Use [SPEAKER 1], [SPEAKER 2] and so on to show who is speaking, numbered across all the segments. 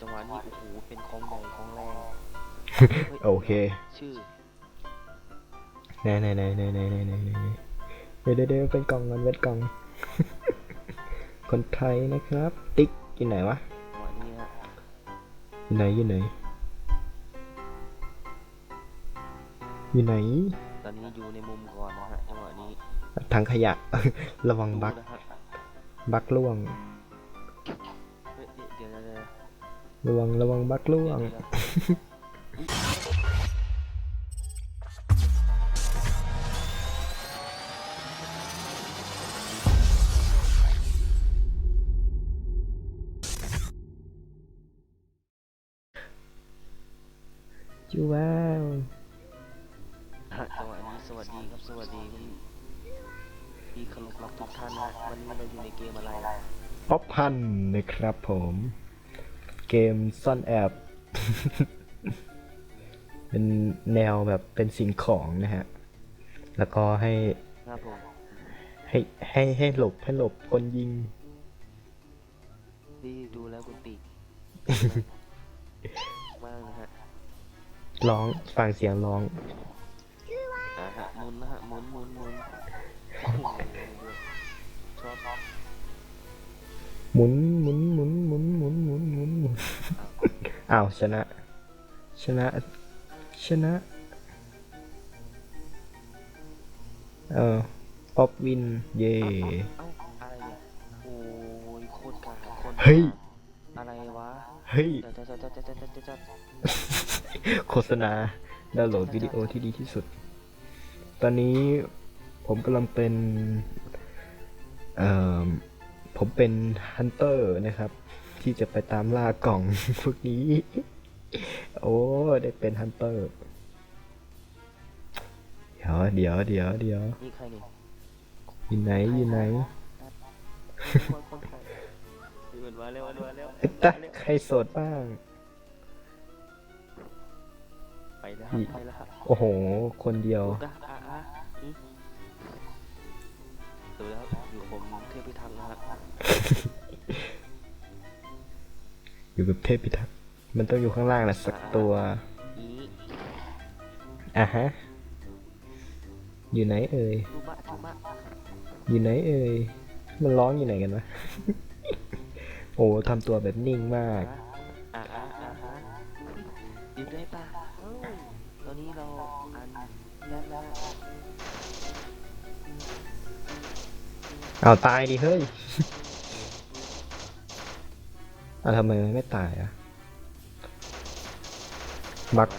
[SPEAKER 1] จังหวะนี้โอ้โหเป็นของใหญ่ของแรงฮ้ย
[SPEAKER 2] โอเค
[SPEAKER 1] ชื่อ
[SPEAKER 2] ไหนไหนไหนไหนไหนไหนไหนไหนเดี๋ยวเดี๋ยวเดี๋ยวเป็นกล่องมันเว็ดกล่อง คนไทยนะครับ ติ๊กอยู่ไหนวะ
[SPEAKER 1] จังหวะนี้ฮะ
[SPEAKER 2] อยู่ไหนอยู่ไหนอยู่ไหน
[SPEAKER 1] ตอนนี้อยู่ในมุมก่อนนะฮะจังหวะนี้
[SPEAKER 2] ทางขยะ ระวังบัก
[SPEAKER 1] ดูนะฮะ
[SPEAKER 2] บักล่วง ระวังระวังบักล่วง
[SPEAKER 1] เดี๋ยวเดี๋ยว
[SPEAKER 2] จูว้าว
[SPEAKER 1] ฮะจังหวะนี้สวัสดีครับสวัสดีพี่พี่เคารพรักทุกท่านนะวันนี้เราอยู่ในเกมอะไร
[SPEAKER 2] ป๊อปพันนะครับผม เกมซ่อนแอบ เป็นแนวแบบเป็นสิ่งของนะฮะ แล้วก็ให้ให้ให้ให้หลบให้หลบคนยิง
[SPEAKER 1] นี่ดูแล้วคุณปีก มากนะฮะ
[SPEAKER 2] ร้องฟังเสียงร้อง
[SPEAKER 1] หมุนนะฮะหมุนหมุนหมุนชอบชอบ
[SPEAKER 2] หมุนหมุนหมุนหมุนหมุนห อ้าวชนะ ชนะ ชนะ เออป๊อปวิน เย่
[SPEAKER 1] เอ้าอะไรเนี่ยโอ้ยโคตรกาโคตร
[SPEAKER 2] เฮ้ย
[SPEAKER 1] อะไรวะ
[SPEAKER 2] เฮ้ย
[SPEAKER 1] จัดจัดจัดจัดจัดจัดจัด
[SPEAKER 2] โฆษณาดาวน์โหลดวิดีโอที่ดีที่สุด ตอนนี้ผมกำลังเป็น เอ่อ ผมเป็นฮันเตอร์นะครับ ที่จะไปตามล่ากล่องพวกนี้ โอ้ ได้เป็นฮันเตอร์ เดี๋ยวเดี๋ยวเดี๋ยวเดี๋ยว
[SPEAKER 1] นี่ใครนี่
[SPEAKER 2] อยู่ไหนอยู่ไหน
[SPEAKER 1] คนคนใครเอนมาแล้วมาแล้ว
[SPEAKER 2] เอ๊ะตะใครโสดบ้าง
[SPEAKER 1] ไปแล้วครับไปแล้วครับ
[SPEAKER 2] โอ้โห คนเดียว
[SPEAKER 1] อะอะอะอืมดูแล้วอยู่ผมเทพิทักษ์นะฮะ
[SPEAKER 2] อยู่แบบเทพพิทักษ์มันต้องอยู่ข้างล่างแหละสักตัว
[SPEAKER 1] อะ
[SPEAKER 2] ฮะ อยู่ไหนเอ่ย อยู่ไหนเอ่ย มันร้องอยู่ไหนกันวะ โอ้ทำตัวแบบนิ่งมาก
[SPEAKER 1] อะอะอะฮะดิบได้ปะตอนนี้เราอันแรกแล้ว
[SPEAKER 2] เอาตายดิเฮ้ย อะทำไมมันไม่ตายอะ บัก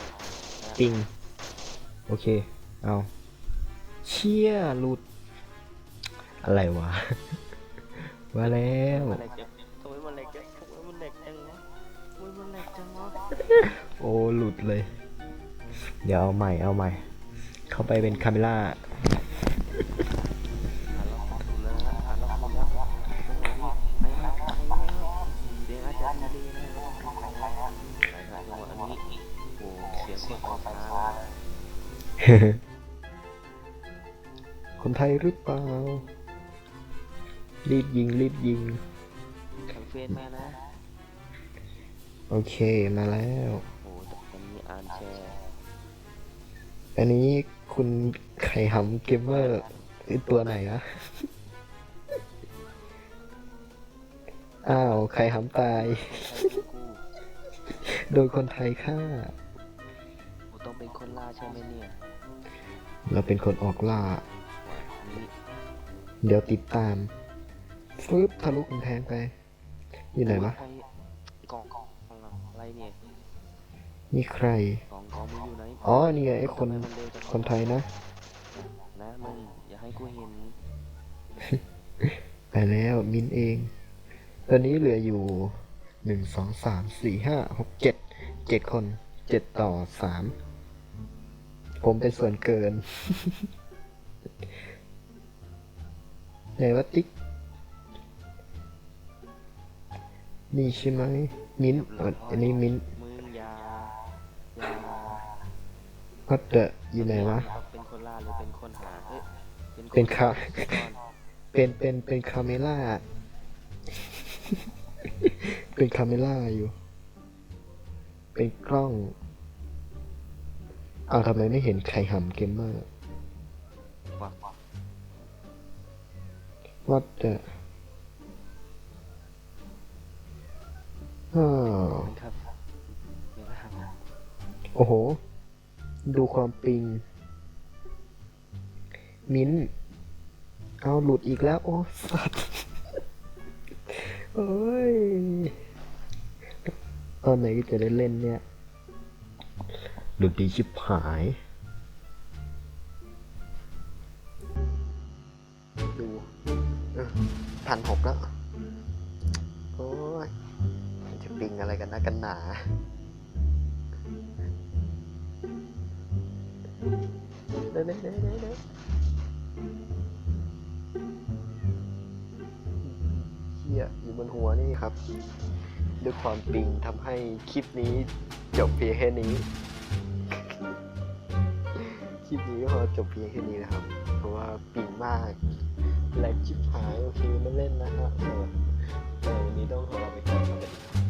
[SPEAKER 2] ปิง โอเค เอา เชี่ยหลุด อะไรวะว่าแล้ว
[SPEAKER 1] มันแหลกจังทำไมมันแหลกจังทำไมมันแหลกจังวะทำไมมันแหลกจังวะ
[SPEAKER 2] โอ้หลุดเลย เดี๋ยวเอาใหม่เอาใหม่ เข้าไปเป็นคาเมล่า
[SPEAKER 1] อะเรา คนไท
[SPEAKER 2] ยหรือเปล่า รีบยิง รีบยิง
[SPEAKER 1] ทางเฟซมานะ
[SPEAKER 2] โอเคมาแล้ว
[SPEAKER 1] โอ้แต่ตอนนี้อ่านแชร์
[SPEAKER 2] อันนี้คุณไข่หำเกมเมอร์คือตัวไหนอะอ้าว ไข่หำตาย
[SPEAKER 1] ใครเป็นกู
[SPEAKER 2] โดนคนไทยฆ่า
[SPEAKER 1] กูต้องเป็น คนล่าใช่ไหมเนี่ย
[SPEAKER 2] เราเป็นคนออกล่า
[SPEAKER 1] นี่
[SPEAKER 2] เดี๋ยวติดตามฟึบทะลุกำแพงไปอยู่ไหนวะ
[SPEAKER 1] ใครกล่องกล่องอะไรเนี่ย
[SPEAKER 2] นี่ใคร
[SPEAKER 1] กล่องกล่องมึงอยู่ไหน
[SPEAKER 2] อ๋อ นี่ไงไอ้คน
[SPEAKER 1] ทำไมมัเร็วจัง
[SPEAKER 2] คนไทยนะ
[SPEAKER 1] นะมึงอย่าให้กูเห็น
[SPEAKER 2] ไปแล้วมินเอง ตอนนี้เหลืออยู่หนึ่งสองสามสี่ห้าหกเจ็ดเจ็ดคนเจ็ดต่อสาม ผมเป็นส่วนเกินไหนวะติ๊ก นี่ใช่ไหม มิ้นท์อะอันนี้มิ้นท์
[SPEAKER 1] มึงอย่าอย่า
[SPEAKER 2] ก็เดอะอยู่ไหนวะ
[SPEAKER 1] ต้องเป็นคนล่าหรือเป็นคนหา เอ้ย
[SPEAKER 2] เป็นค่ะ
[SPEAKER 1] ก่อน
[SPEAKER 2] เป็น เป็น เป็นคาเมล่า เป็นคาเมล่าอยู่ เป็นกล้อง อ้าวทำไมไม่เห็นไข่หำเกมเมอร์
[SPEAKER 1] ว่า
[SPEAKER 2] What the อ้าว
[SPEAKER 1] ครับเดี๋ยวนะครับ
[SPEAKER 2] โอ้โห ดูความปิง มิ้น เอาหลุดอีกแล้ว โอ้สัตว์เอ้ยตอนไหนจะได้เล่นเนี่ย ดดีชิบหายดูพันหกแล้ว โอ้ย จะปิงอะไรกันนะกันหนาเด้เด้เด้เด้เด้เฮียอยู่บนหัวนี่ครับ ด้วยความปิงทำให้คลิปนี้จบเพียงแค่นี้ ลิปนี้ก็พอจบเพียงแค่นี้นะครับ เพราะว่าปิงมากแหลกชิบหายโอเคไม่เล่นนะครับแต่วันนี้ต้องขอลาไปก่อนครับ